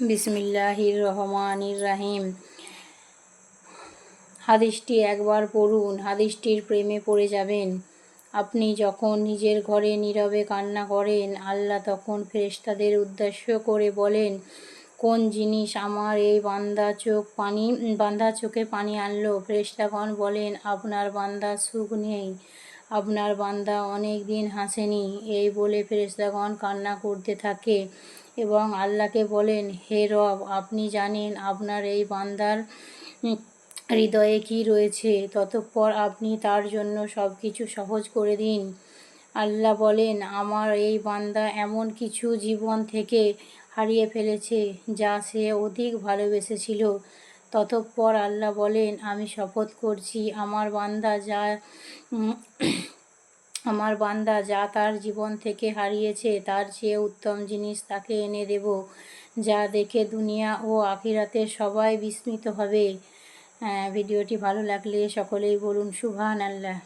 বিসমিল্লাহির রহমানির রাহিম হাদিসটি একবার পড়ুন, হাদিসটির প্রেমে পড়ে যাবেন। আপনি যখন নিজের ঘরে নীরবে কান্না করেন, আল্লাহ তখন ফেরেশতাদের উদ্দেশ্য করে বলেন, কোন জিনিস আমার এই বান্দা চোখ পানি, বান্দা চোখে পানি আনলো? ফেরেশতাগণ বলেন, আপনার বান্দা সুখ নেই। আপনার বান্দা অনেক দিন হাসেনি। এই বলে ফেরেশতাগণ কান্না করতে থাকে এবং আল্লাহকে বলেন, হে রব, আপনি জানেন আপনার এই বান্দার হৃদয়ে কি রয়েছে। ততপর আপনি তার জন্য সব কিছু সহজ করে দিন। আল্লাহ বলেন, আমার এই বান্দা এমন কিছু জীবন থেকে হারিয়ে ফেলেছে যা সে অধিক ভালোবেসেছিল। ততঃপর আল্লাহ বলেন আমি শপথ করছি আমার বান্দা যা আমার বান্দা যা তার জীবন থেকে হারিয়েছে তার চেয়ে উত্তম জিনিস তাকে এনে দেব যা দেখে দুনিয়া ও আখিরাতে সবাই বিস্মিত হবে। হ্যাঁ, ভিডিওটি ভালো লাগলে সকলেই বলুন শুভান আল্লাহ